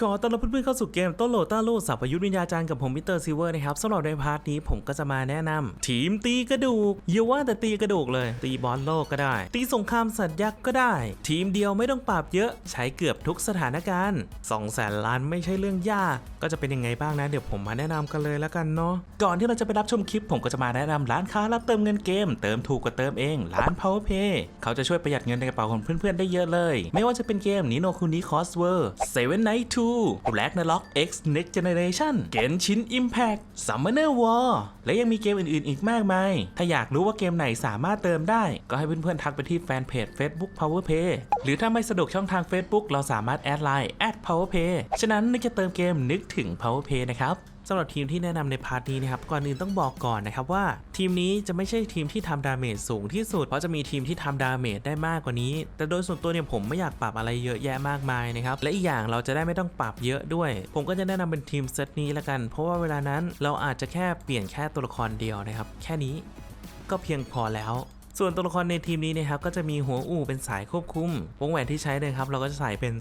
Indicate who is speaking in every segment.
Speaker 1: ขอต้อนรับเพื่อนๆเข้าสู่เกมต้นโหลต้าโลสับประยุทธ์วิญญาจารย์กับผมมิสเตอร์ซิเวอร์นะครับสำหรับในพาร์ทนี้ผมก็จะมาแนะนำทีมตีกระดูกอย่าว่าแต่ตีกระดูกเลย ตีบอลโลกก็ได้ ตีสงครามสัตว์ยักษ์ก็ได้ ทีมเดียวไม่ต้องปรับเยอะใช้เกือบทุกสถานการณ์2แสนล้านไม่ใช่เรื่องยาก ก็จะเป็นยังไงบ้างนะเดี๋ยวผมมาแนะนำกันเลยแล้วกันเนาะก่อนที่เราจะไปรับชมคลิป ผมก็จะมาแนะนำร้านค้ารับเติมเงินเกม เติมถูกกว่าเติมเองร้าน PowerPay เขาจะช่วยประหยัดเงินในกระเป๋าของเพื่อนๆได้เยอะเลย ไม่ว่าจะเป็นเกมนิโนคุนิคอสเวอร์เซเว่นไนท์ทูแบล็กนล็อก X Next Generation เกนชิน Impact Summoner War และยังมีเกมอื่นๆ อีกมากมาย ถ้าอยากรู้ว่าเกมไหนสามารถเติมได้ ก็ให้เพื่อนๆ ทักไปที่แฟนเพจ Facebook PowerPay หรือถ้าไม่สะดวกช่องทาง Facebook เราสามารถแอดไลน์ @PowerPay ฉะนั้นนึกจะเติมเกมนึกถึง PowerPay นะครับ สำหรับทีมที่แนะนำในพาร์ทนี้นะครับก่อนอื่นต้องบอกก่อนนะครับว่า ทีมนี้จะไม่ใช่ทีมที่ทำดาเมจสูงที่สุด เพราะจะมีทีมที่ทำดาเมจได้มากกว่านี้ แต่โดยส่วนตัวเนี่ยผมไม่อยากปรับอะไรเยอะแยะมากมายนะครับและอีกอย่างเราจะได้ไม่ต้องปรับเยอะด้วย ผมก็จะแนะนำเป็นทีมเซตนี้ละกัน เพราะว่าเวลานั้นเราอาจจะแค่เปลี่ยนแค่ตัวละครเดียวนะครับ แค่นี้ก็เพียงพอแล้ว ส่วนตัวละครในทีมนี้นะครับก็จะมีหัวอู่เป็นสายควบคุม วงแหวนที่ใช้เลยครับเราก็จะใส่เป็น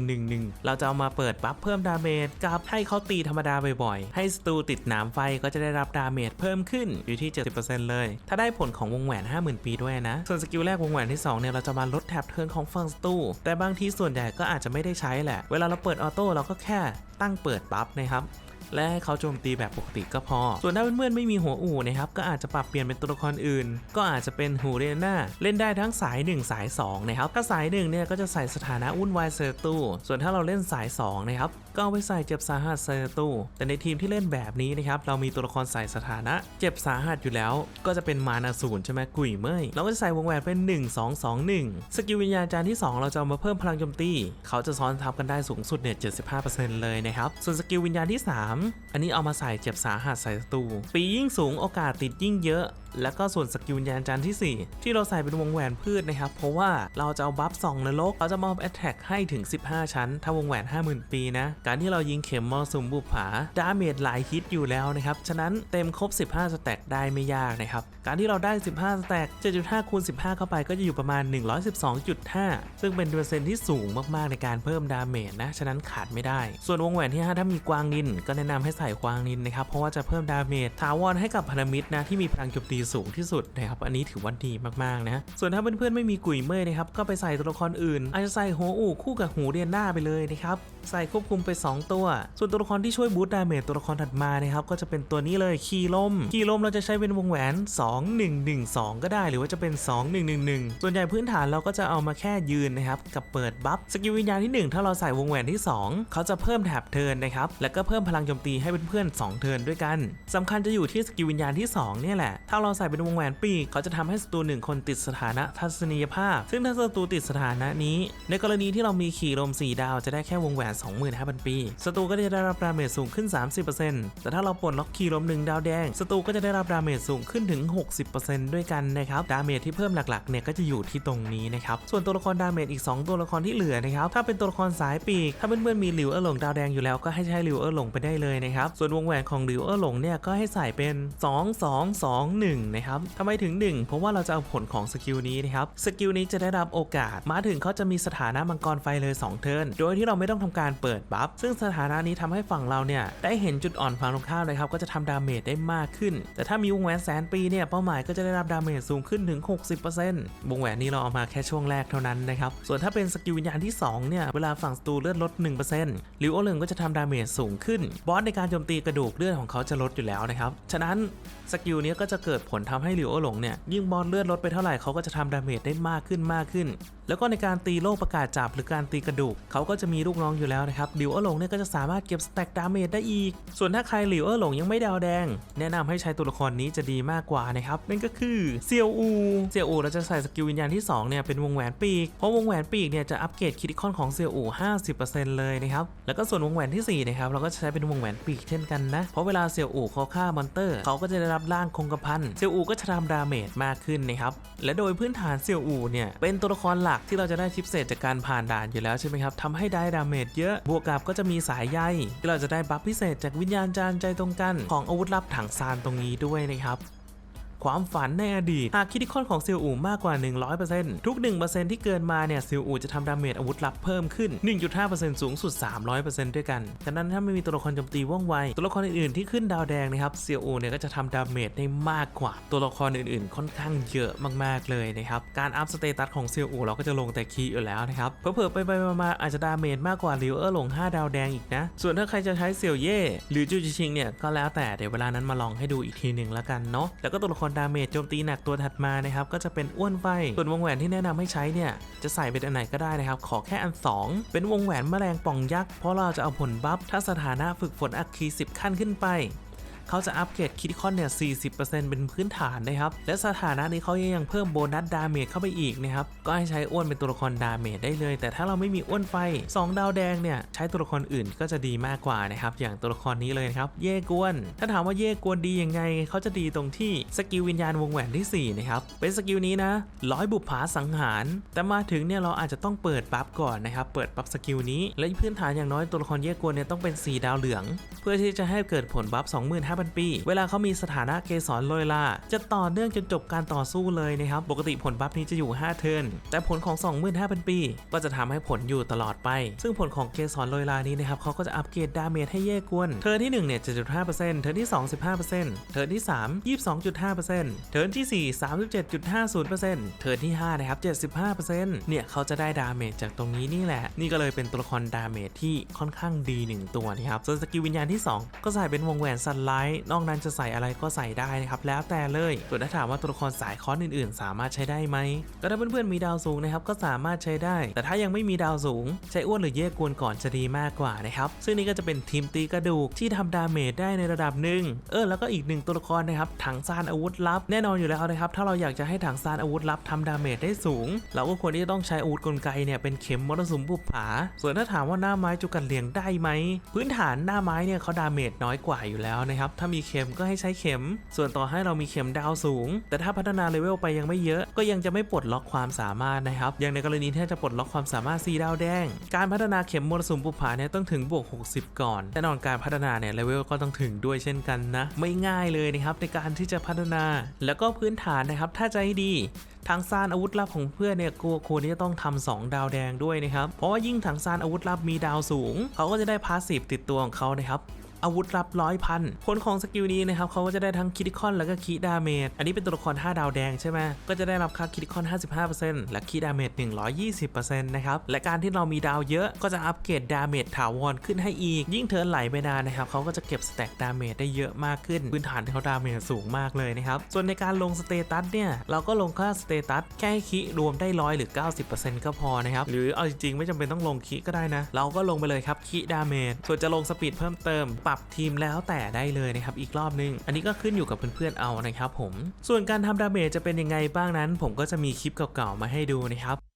Speaker 1: 2111 เราจะเอามาเปิดบัฟเพิ่มดาเมจกับให้เขาตีธรรมดาบ่อยๆ ให้สตูติดหนามไฟก็จะได้รับดาเมจเพิ่มขึ้นอยู่ที่ 70%เลย ถ้าได้ผลของวงแหวน 50,000 ปีด้วยนะ ส่วนสกิลแรกวงแหวนที่2เนี่ยเราจะมาลดแท็บเทิร์นของฝั่งสตูแต่บางทีส่วนใหญ่ก็อาจจะไม่ได้ใช้แหละ เวลาเราเปิดออโต้เราก็แค่ตั้งเปิดบัฟนะครับ และให้เขาโจมตีแบบปกติก็พอ ส่วนถ้าเพื่อนๆไม่มีหัวอู่นะครับก็อาจจะปรับเปลี่ยนเป็นตัวละครอื่น ก็อาจจะเป็นฮูเรน่าเล่นได้ทั้งสาย 1 สาย2นะครับถ้าสาย1เนี่ยก็จะใส่สถานะวุ่นวายเซอร์ตูส่วนถ้าเราเล่นสาย2นะครับก็เอาไปใส่เจ็บสาหัสเซอร์ตูแต่ในทีมที่เล่นแบบนี้นะครับเรามีตัวละครใส่สถานะ เจ็บสาหัสอยู่แล้ว ก็จะเป็นมานาศูนใช่ไหมกุยเมยเราก็จะใส่วงแหวนเป็น 1 2 2 1 สกิลวิญญาณจานที่ 2 เราจะามาเพิ่มพลังโจมตีเขาจะซ้อนทับกันได้สูงสุดเนี่ย75%เลยนะครับส่วนสกิลวิญญาณที่ 3อันนี้เอามาใส่เจ็บสาหัสใส่ศัตรูปียิ่งสูงโอกาสติดยิ่งเยอะ แล้วก็ส่วนสกิลวิญญาณจานที่ 4 ที่เราใส่เป็นวงแหวนพืชนะครับ เพราะว่าเราจะเอาบัฟส่องนรกเราจะมอบแอตแทกให้ถึง 15 ชั้น ถ้าวงแหวน 50,000 ปีนะ การที่เรายิงเข็มมอสุมบุปผาดาเมจหลายฮิตอยู่แล้วนะครับ ฉะนั้นเต็มครบ 15 สแต็กได้ไม่ยากนะครับ การที่เราได้ 15 สแต็ก7.5คูณ15 เข้าไปก็จะอยู่ประมาณ 112.5 ซึ่งเป็นเปอร์เซ็นต์ที่สูงมากๆในการเพิ่มดาเมจนะ ฉะนั้นขาดไม่ได้ ส่วนวงแหวนที่ 5 ถ้ามีกวางนินก็แนะนำให้ใส่กวางนินนะครับ เพราะว่าจะเพิ่มดาเมจถาวรให้กับพันธมิตรนะที่มีพลังโจมตีสูงที่สุดนะครับ อันนี้ถือว่าดีมากๆนะ ส่วนถ้าเพื่อนๆไม่มีกุยเมยนะครับ ก็ไปใส่ตัวละครอื่น อาจจะใส่หัวอู่คู่กับหูเรียนหน้าไปเลยนะครับ ใส่ควบคุมไป 2 ตัว ส่วนตัวละครที่ช่วยบูสต์ดาเมจตัวละครถัดมานะครับก็จะเป็นตัวนี้เลยคีลมคีลมเราจะใช้เป็นวงแหวน 2112 ก็ได้ หรือว่าจะเป็น 2111 ส่วนใหญ่พื้นฐานเราก็จะเอามาแค่ยืนนะครับกับเปิดบัฟสกิลวิญญาณที่ 1 ถ้าเราใส่วงแหวนที่ 2 เขาจะเพิ่มแถบเทินนะครับแล้วก็เพิ่มพลังโจมตีให้เพื่อนๆ2เทิร์นด้วยกันสำคัญจะอยู่ที่สกิลวิญญาณที่ 2 เนี่ยแหละ ถ้าเราใส่เป็นวงแหวนปีกเขาจะทำให้ศัตรูหนึ่งคนติดสถานะทัศนียภาพ ซึ่งถ้าศัตรูติดสถานะนี้ ในกรณีที่เรามีขี่ลม 4 ดาวจะได้แค่วงแหวน 25,000 ปีศัตรูก็จะได้รับดาเมจสูงขึ้น 30%แต่ถ้าเราปลดล็อกขี่ลม 1 ดาวแดงศัตรูก็จะได้รับดาเมจสูงขึ้นถึง 60%ด้วยกันนะครับดาเมจที่เพิ่มหลักๆเนี่ยก็จะอยู่ที่ตรงนี้นะครับส่วนตัวละครดาเมจอีก 2 ตัวละครที่เหลือนะครับถ้าเป็นตัวละครสายปีกถ้าเพื่อนๆมีหลิวเออร์หลงดาวแดงอยู่แล้วก็ให้ใช้หลิวเออร์หลงไปได้เลยนะครับ ส่วนวงแหวนของหลิวเออร์หลงเนี่ยก็ให้ใส่เป็น 2 2 2 1 นะครับทำไมถึง 1 เพราะว่าเราจะเอาผลของสกิลนี้นะครับ สกิลนี้จะได้รับโอกาส มาถึงเขาจะมีสถานะมังกรไฟเลย 2 เทิร์น โดยที่เราไม่ต้องทำการเปิดบัฟ ซึ่งสถานะนี้ทำให้ฝั่งเราเนี่ยได้เห็นจุดอ่อนฝั่งตรงข้ามเลยครับ ก็จะทำดาเมจได้มากขึ้น แต่ถ้ามีวงแหวนแสนปีเนี่ย เป้าหมายก็จะได้รับดาเมจสูงขึ้นถึง 60%วงแหวนนี้เราเอามาแค่ช่วงแรกเท่านั้นนะครับ ส่วนถ้าเป็นสกิลวิญญาณที่สองเนี่ย เวลาฝั่งศัตรูเลือดลด 1%หรือโอเลิงก็จะทำดาเมจสูงขึ้นบอสในการโจมตีกระดูกเลือดของเขาจะลดอยู่แล้วนะครับ ฉะนั้นสกิลนี้ก็จะเกิดผลทำให้หลิวโอหลงเนี่ยยิ่งบอลเลือดลดไปเท่าไหร่เขาก็จะทำดาเมจได้มากขึ้นมากขึ้นแล้วก็ในการตีโลกประกาศจับหรือการตีกระดูกเขาก็จะมีลูกน้องอยู่แล้วนะครับหลิวเออหลงเนี่ยก็จะสามารถเก็บสแต็กดาเมจได้อีก ส่วนถ้าใครหลิวเออหลงยังไม่ดาวแดง แนะนำให้ใช้ตัวละครนี้จะดีมากกว่านะครับนั่นก็คือเซียวอูเซียวอูเราจะใส่สกิลวิญญาณที่2เนี่ยเป็นวงแหวนปีกเพราะวงแหวนปีกเนี่ยจะอัปเกรดคิดคอนของเซียวอู50%เลยนะครับแล้วก็ส่วนวงแหวนที่4นะครับเราก็จะใช้เป็นวงแหวนปีกเช่นกันนะเพราะเวลาเซียวอูเขาฆ่ามอนเตอร์เขาก็จะได้รับร่างคงกระพันเซียวอูก็จะทำดาเมจมากขึ้นนะครับและโดยพื้นฐานเซียวอูเนี่ยเป็นตัวละครหลักที่เราจะได้ชิปเศษจากการผ่านด่านอยู่แล้วใช่ไหมครับทำให้ได้ดาเมจเยอะ บวกกับก็จะมีสายใยที่เราจะได้บัฟพิเศษจากวิญญาณจานใจตรงกัน ของอาวุธลับถังซานตรงนี้ด้วยนะครับ ความฝันในอดีต หากคิดคอนของซิลอูมากกว่า 100%ทุก 1%ที่เกินมาเนี่ยซิลอูจะทำดาเมจอาวุธลับเพิ่มขึ้น 1.5%สูงสุด 300%ด้วยกันฉะนั้นถ้าไม่มีตัวละครโจมตีว่องไว ตัวละครอื่นๆที่ขึ้นดาวแดงนะครับซิลอูเนี่ยก็จะทำดาเมจได้มากกว่า ตัวละครอื่นๆ ค่อนข้างเยอะมากๆเลยนะครับ การอัพสเตตัสของซิลอูเราก็จะลงแต่คีย์อยู่แล้วนะครับเผลอๆไปๆมาอาจจะดาเมจมากกว่าลิวเออร์ลง 5 ดาวแดงอีกนะ ส่วนถ้าใครจะใช้เซียวเย่หรือจูจิชิงเนี่ยก็แล้วแต่เดี๋ยวเวลานั้นมาลองให้ดูอีกทีหนึ่งแล้วกันเนาะแล้วก็ตัวละครดาเมจโจมตีหนักตัวถัดมานะครับก็จะเป็นอ้วนไฟส่วนวงแหวนที่แนะนำให้ใช้เนี่ยจะใส่เป็นอันไหนก็ได้นะครับขอแค่อัน 2 เป็นวงแหวนแมลงป่องยักษ์เพราะเราจะเอาผลบัฟถ้าสถานะฝึกฝนอัคคี10 ขั้นขึ้นไป เขาจะอัปเกรดคิดคอนเนี่ย 40%เป็นพื้นฐานนะครับ และสถานะนี้เขายังเพิ่มโบนัสดาเมจเข้าไปอีกนะครับ ก็ให้ใช้อ้วนเป็นตัวละครดาเมจได้เลย แต่ถ้าเราไม่มีอ้วนไฟ 2 ดาวแดงเนี่ย ใช้ตัวละครอื่นก็จะดีมากกว่านะครับ อย่างตัวละครนี้เลยนะครับ เย่กวน ถ้าถามว่าเย่กวนดียังไง เขาจะดีตรงที่สกิลวิญญาณวงแหวนที่4นะครับ เป็นสกิลนี้นะร้อยบุปผาสังหาร แต่มาถึงเนี่ยเราอาจจะต้องเปิดบัฟก่อนนะครับ เปิดบัฟสกิลนี้ และพื้นฐานอย่างน้อยตัวละครเย่กวนเนี่ยต้องเป็น 4 ดาวเหลือง เพื่อที่จะให้เกิดผลบัฟ5,000 ปี เวลาเขามีสถานะเกสรโลยลาจะต่อเนื่องจนจบการต่อสู้เลยนะครับปกติผลบัฟนี้จะอยู่ 5 เทิร์นแต่ผลของ 25,000 ปี ก็จะทำให้ผลอยู่ตลอดไป ซึ่งผลของเกสรโลยลานี้นะครับเขาก็จะอัปเกรดดาเมจให้เย่กวนเทิร์นที่1เนี่ย7.5%เทิร์นที่ 2 15%เทิร์นที่ 3 22.5%เทิร์นที่ 4 37.50%เทิร์นที่5นะครับ75%เนี่ยเขาจะได้ดาเมจจากตรงนี้นี่แหละ นี่ก็เลยเป็นตัวละครดาเมจที่ค่อนข้างดีหนึ่งตัวนะครับส่วนสกิลวิญญาณที่ 2 ก็ใส่เป็นวงแหวนสันไลท์นอกนั้นจะใส่อะไรก็ใส่ได้นะครับแล้วแต่เลยส่วนถ้าถามว่าตัวละครสายคอนอื่นๆ สามารถใช้ได้ไหมก็ถ้าเพื่อนๆมีดาวสูงนะครับก็สามารถใช้ได้ แต่ถ้ายังไม่มีดาวสูง ใช้อ้วนหรือเย่กวนก่อนจะดีมากกว่านะครับซึ่งนี่ก็จะเป็นทีมตีกระดูกที่ทำดาเมจได้ในระดับหนึ่งเออแล้วก็อีกหนึ่งตัวละครนะครับถังซานอาวุธลับ แน่นอนอยู่แล้วนะครับถ้าเราอยากจะให้ถังซานอาวุธลับทำดาเมจได้สูง เราก็ควรที่จะต้องใช้อาวุธกลไกเนี่ยเป็นเข็มมรสุมบุปผา ส่วนถ้าถามว่าหน้าไม้จุกันเหลียงได้ไหมพื้นฐานหน้าไม้เนี่ยเขาดาเมจน้อยกว่าอยู่แล้วนะครับถ้ามีเข็มก็ให้ใช้เข็ม ส่วนต่อให้เรามีเข็มดาวสูง แต่ถ้าพัฒนาเลเวลไปยังไม่เยอะ ก็ยังจะไม่ปลดล็อกความสามารถนะครับ อย่างในกรณีที่จะปลดล็อกความสามารถ4ดาวแดง การพัฒนาเข็มมรสุมบุผาเนี่ยต้องถึงบวก 60 ก่อนแน่นอนการพัฒนาเนี่ยเลเวลก็ต้องถึงด้วยเช่นกันนะ ไม่ง่ายเลยนะครับในการที่จะพัฒนา แล้วก็พื้นฐานนะครับถ้าใจดีทางซานอาวุธลับของเพื่อนเนี่ยกลัวควรที่จะต้องทำ2ดาวแดงด้วยนะครับ เพราะว่ายิ่งถังซานอาวุธลับมีดาวสูง เขาก็จะได้พาสซีฟติดตัวของเขานะครับ อาวุธลับร้อยพันผลของสกิลนี้นะครับเขาก็จะได้ทั้งคิดิคอนแล้วก็คีดาเมจอันนี้เป็นตัวละคร 5 ดาวแดงใช่ไหมก็จะได้รับค่าคิดิคอน 55%และคีดาเมจ120%นะครับและการที่เรามีดาวเยอะก็จะอัปเกรดดาเมจถาวรขึ้นให้อีก ยิ่งเทิร์นไหลไปนานนะครับเขาก็จะเก็บสแต็กดาเมจได้เยอะมากขึ้นพื้นฐานที่เขาดาเมจสูงมากเลยนะครับส่วนในการลงสเตตัสเนี่ยเราก็ลงค่าสเตตัสแค่คีรวมได้ร้อยหรือ 90%ก็พอนะครับหรือเอาจริงๆไม่จำเป็นต้องลงคีก็ได้นะ เราก็ลงไปเลยครับคีดาเมจส่วนจะลงสปีดเพิ่มเติมปรับทีมแล้วแต่ได้เลยนะครับอีกรอบนึง อันนี้ก็ขึ้นอยู่กับเพื่อนๆเอานะครับผม ส่วนการทำดาเมจจะเป็นยังไงบ้างนั้น ผมก็จะมีคลิปเก่าๆมาให้ดูนะครับ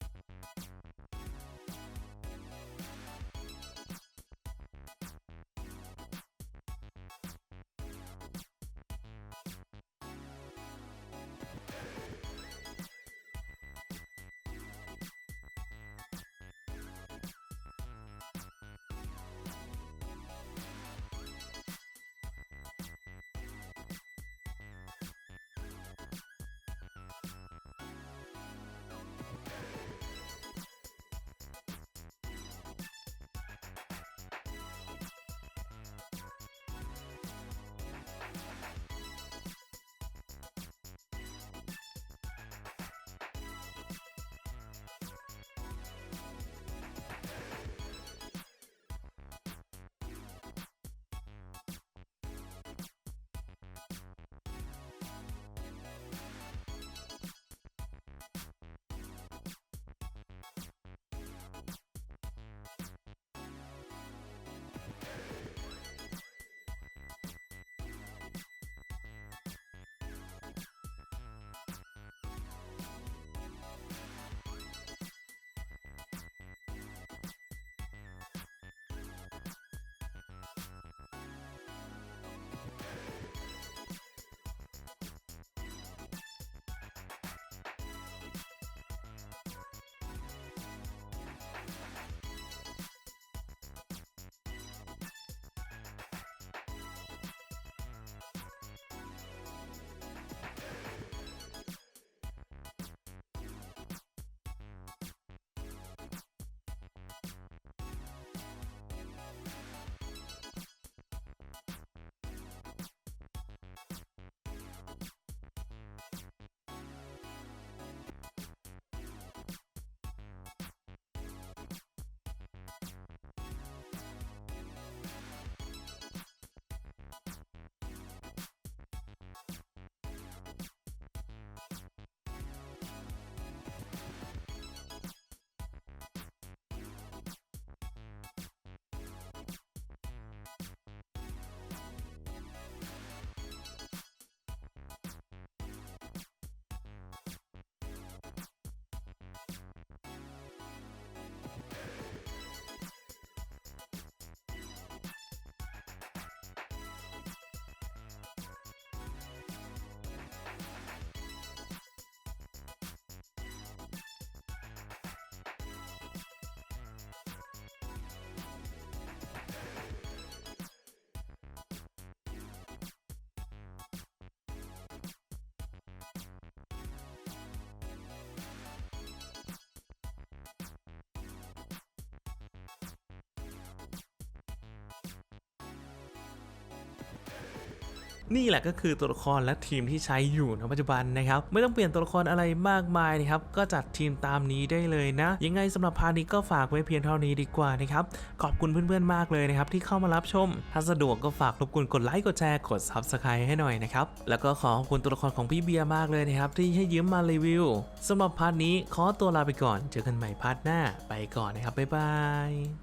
Speaker 1: นี่แหละก็คือตัวละครและทีมที่ใช้อยู่ในปัจจุบันนะครับ ไม่ต้องเปลี่ยนตัวละครอะไรมากมายนะครับ ก็จัดทีมตามนี้ได้เลยนะ ยังไงสำหรับพาร์ทนี้ก็ฝากไว้เพียงเท่านี้ดีกว่านะครับ ขอบคุณเพื่อนๆมากเลยนะครับที่เข้ามารับชม ถ้าสะดวกก็ฝากรบกวนกดไลค์กดแชร์กด Subscribe ให้หน่อยนะครับ แล้วก็ขอขอบคุณตัวละครของพี่เบียร์มากเลยนะครับที่ให้ยืมมารีวิวสำหรับพาร์ทนี้ขอตัวลาไปก่อน เจอกันใหม่พาร์ทหน้าไปก่อนนะครับบ๊ายบาย